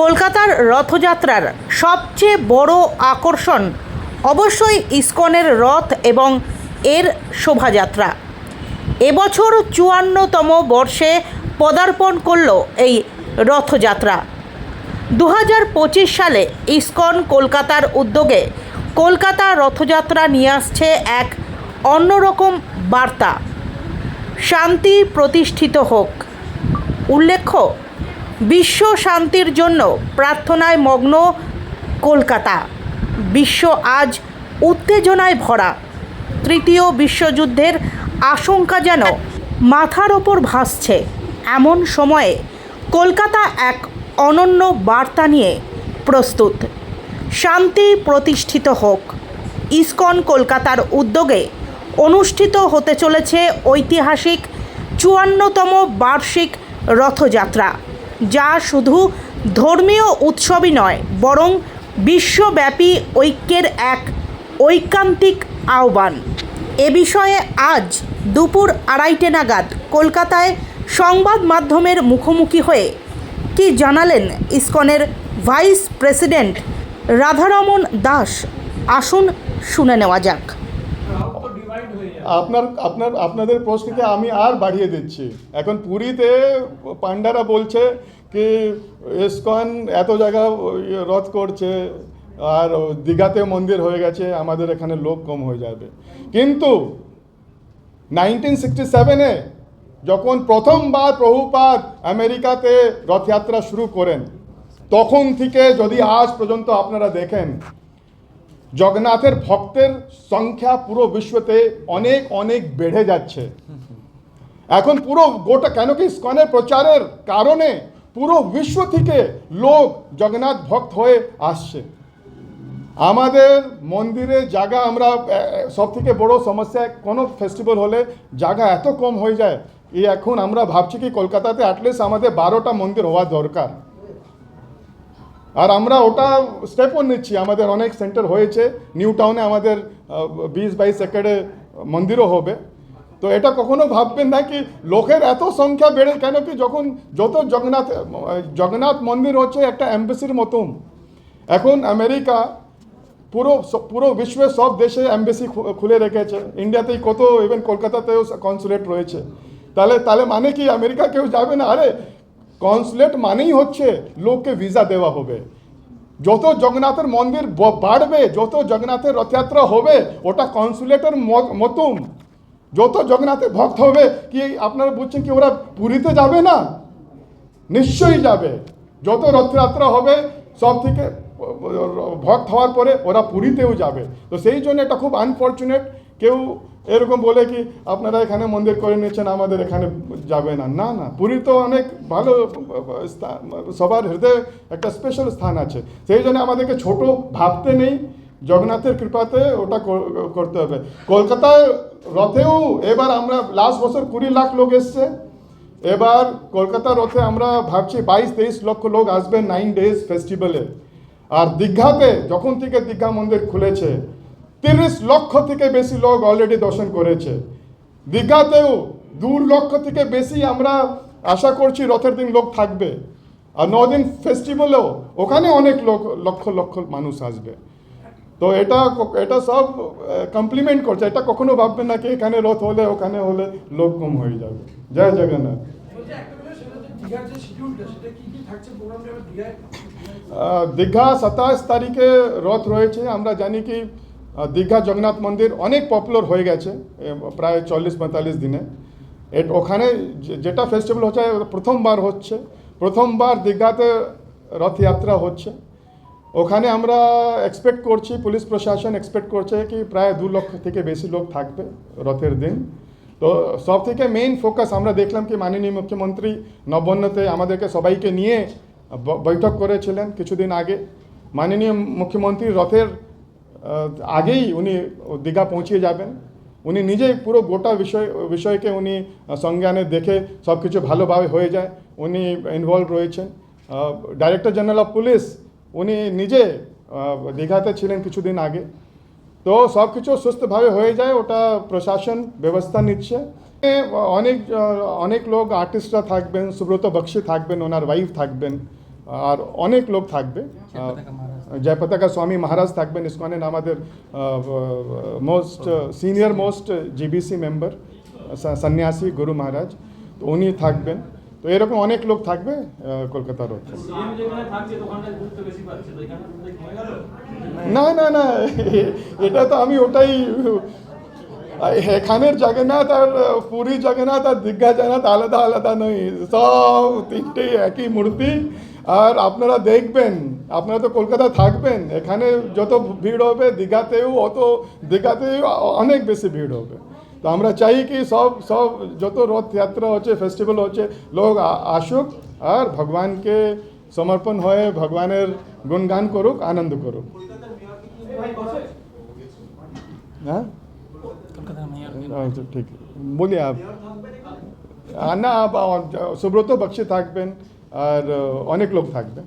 কলকাতার রথযাত্রার সবচেয়ে বড় আকর্ষণ অবশ্যই ইস্কনের রথ এবং এর শোভাযাত্রা। এবছর চুয়ান্নতম বর্ষে পদার্পণ করল এই রথযাত্রা। দু সালে ইস্কন কলকাতার উদ্যোগে কলকাতা রথযাত্রা নিয়ে আসছে এক অন্যরকম বার্তা। শান্তি প্রতিষ্ঠিত হোক। উল্লেখ্য বিশ্ব শান্তির জন্য প্রার্থনায় মগ্ন কলকাতা। বিশ্ব আজ উত্তেজনায় ভরা। তৃতীয় বিশ্বযুদ্ধের আশঙ্কা যেন মাথার ওপর ভাসছে। এমন সময়ে কলকাতা এক অনন্য বার্তা নিয়ে প্রস্তুত। শান্তি প্রতিষ্ঠিত হোক। ইসকন কলকাতার উদ্যোগে অনুষ্ঠিত হতে চলেছে ঐতিহাসিক চুয়ান্নতম বার্ষিক রথযাত্রা। যা শুধু ধর্মীয় উৎসবই নয়, বরং বিশ্বব্যাপী ঐক্যের এক ঐকান্তিক আহ্বান। এ বিষয়ে আজ দুপুর আড়াইটে নাগাদ কলকাতায় সংবাদ মাধ্যমের মুখোমুখি হয়ে কি জানালেন ইসকনের ভাইস প্রেসিডেন্ট রাধারমন দাস? আসুন শুনে নেওয়া যাক। আপনার আপনার, আপনাদের প্রশ্নকে আমি আর বাড়িয়ে দিচ্ছি। এখন পুরীতে পান্ডারা বলছে কি, ইসকন এত জায়গা ইয়ে রথ করছে, আর দীঘাতে মন্দির হয়ে গেছে, আমাদের এখানে লোক কম হয়ে যাবে। কিন্তু নাইনটিন সিক্সটি সেভেনে যখন প্রথমবার প্রভুপাদ আমেরিকাতে রথযাত্রা শুরু করেন, তখন থেকে যদি আজ পর্যন্ত আপনারা দেখেন জগন্নাথের ভক্তের সংখ্যা পুরো বিশ্বতে অনেক অনেক বেড়ে যাচ্ছে। এখন পুরো গোটা, কেন কি ইস্কনের প্রচারের কারণে পুরো বিশ্ব থেকে লোক জগন্নাথ ভক্ত হয়ে আসছে। আমাদের মন্দিরে জায়গা আমরা সব থেকে বড় সমস্যা, কোনো ফেস্টিভ্যাল হলে জায়গা এত কম হয়ে যায় এই এখন আমরা ভাবছি কি কলকাতাতে অ্যাটলিস্ট আমাদের বারোটা মন্দির হওয়া দরকার। আর আমরা ওটা স্টেপও নিচ্ছি। আমাদের অনেক সেন্টার হয়েছে। নিউ টাউনে আমাদের বিশ বাইশ একরে মন্দিরও হবে। তো এটা কখনো ভাববেন না কি লোকের এত সংখ্যা বেড়ে কেন কি যখন যত জগন্নাথ জগন্নাথ মন্দির হচ্ছে একটা অ্যাম্বাসির মতন। এখন আমেরিকা পুরো পুরো বিশ্বের সব দেশে অ্যাম্বাসি খুলে রেখেছে। ইন্ডিয়াতেই কত ইভেন কলকাতাতেও কনসুলেট রয়েছে। তাহলে তাহলে মানে কি আমেরিকা কেউ যাবে না? আরে কনসুলেট মানেই হচ্ছে লোককে ভিসা দেওয়া হবে। যত জগন্নাথের মন্দির বাড়বে, যত জগন্নাথের রথযাত্রা হবে, ওটা কনসুলেটের ম- মতন যত জগন্নাথের ভক্ত হবে, কি আপনারা বুঝছেন কি ওরা পুরীতে যাবে না? নিশ্চয়ই যাবে। যত রথযাত্রা হবে, সব থেকে ভক্ত হওয়ার পরে ওরা পুরীতেও যাবে। তো সেই জন্য এটা খুব আনফর্চুনেট কেউ এরকম বলে কি, আপনারা এখানে মন্দির করে নিয়েছেন, আমাদের এখানে যাবে না। না না, পুরী তো অনেক ভালো সবার হৃদয়ে একটা স্পেশাল স্থান আছে। সেই জন্য আমাদেরকে ছোট ভাবতে নেই, জগন্নাথের কৃপাতে ওটা করতে হবে। কলকাতায় রথেও এবার আমরা লাস্ট বছর কুড়ি লাখ লোক এসছে। এবার কলকাতা রথে আমরা ভাবছি বাইশ, তেইশ লক্ষ লোক আসবে নাইন ডেজ ফেস্টিভ্যালে আর দীঘাতে, যখন থেকে দীঘা মন্দির খুলেছে তিরিশ লক্ষ থেকে বেশি লোক অলরেডি দর্শন করেছে। দীঘাতেও দু লক্ষ থেকে বেশি আমরা আশা করছি রথের দিন লোক থাকবে। আর নদিন ফেস্টিভ্যালেও ওখানে অনেক লোক লক্ষ লক্ষ মানুষ আসবে। তো এটা এটা সব কমপ্লিমেন্ট করছে। এটা কখনো ভাববে না কি এখানে রথ হলে ওখানে হলে লোক কম হয়ে যাবে। জয় আহ, দীঘা সাতাশ তারিখে রথ রয়েছে। আমরা জানি কি দীঘা জগন্নাথ মন্দির অনেক পপুলার হয়ে গেছে প্রায় চল্লিশ পঁয়তাল্লিশ দিনে। এট, ওখানে যেটা ফেস্টিভ্যাল হচ্ছে, প্রথমবার হচ্ছে। প্রথমবার দীঘাতে রথযাত্রা হচ্ছে। ওখানে আমরা এক্সপেক্ট করছি, পুলিশ প্রশাসন এক্সপেক্ট করছে কি প্রায় দু লক্ষ থেকে বেশি লোক থাকবে রথের দিন। তো সব থেকে মেইন ফোকাস আমরা দেখলাম কি মাননীয় মুখ্যমন্ত্রী নবান্নতে আমাদেরকে সবাইকে নিয়ে বৈঠক করেছিলেন কিছুদিন আগে। মাননীয় মুখ্যমন্ত্রী রথের আগেই উনি দীঘা পৌঁছে যাবেন। উনি নিজেই পুরো গোটা বিষয়, বিষয়কে উনি সংজ্ঞানে দেখে সব কিছু ভালোভাবে হয়ে যায়। উনি ইনভলভ রয়েছেন। ডাইরেক্টর জেনারেল অফ পুলিশ উনি নিজে দীঘাতে ছিলেন কিছুদিন আগে। তো সব কিছু সুস্থভাবে হয়ে যায়, ওটা প্রশাসন ব্যবস্থা নিচ্ছে। অনেক অনেক লোক আর্টিস্টরা থাকবেন, সুব্রত বক্সি থাকবেন, ওনার ওয়াইফ থাকবেন। আর অনেক লোক থাকবে জয় পতাকা স্বামী মহারাজ থাকবেন ইসকনের আমাদের most senior most GBC member সন্ন্যাসী গুরু মহারাজ তো উনি থাকবেন তো এরকম অনেক লোক থাকবে আহ, কলকাতার রথে সিএম যেখানে থাকছে তো ওখানে গুরুত্ব বেশি পাচ্ছে তো এখানে তো কমে গেল। না না না এটা তো আমি ওটাই এখানের জগন্নাথ আর পুরী জগন্নাথ আর দীঘা জগন্নাথ আলাদা আলাদা নয়। সব তিনটেই একই মূর্তি। আর আপনারা দেখবেন আপনারা তো কলকাতা থাকবেন এখানে যত ভিড় হবে দীঘাতেও অত দীঘাতেও অনেক বেশি ভিড় হবে। তো আমরা চাই কি সব সব যত রথযাত্রা হচ্ছে ফেস্টিভ্যাল হচ্ছে লোক আসুক আর ভগবানকে সমর্পণ হয়ে ভগবানের গুণগান করুক আনন্দ করুক। हाँ আচ্ছা ঠিক বলি আপ আ, না বা- সুব্রত বক্সি থাকবেন আর অনেক লোক থাকবে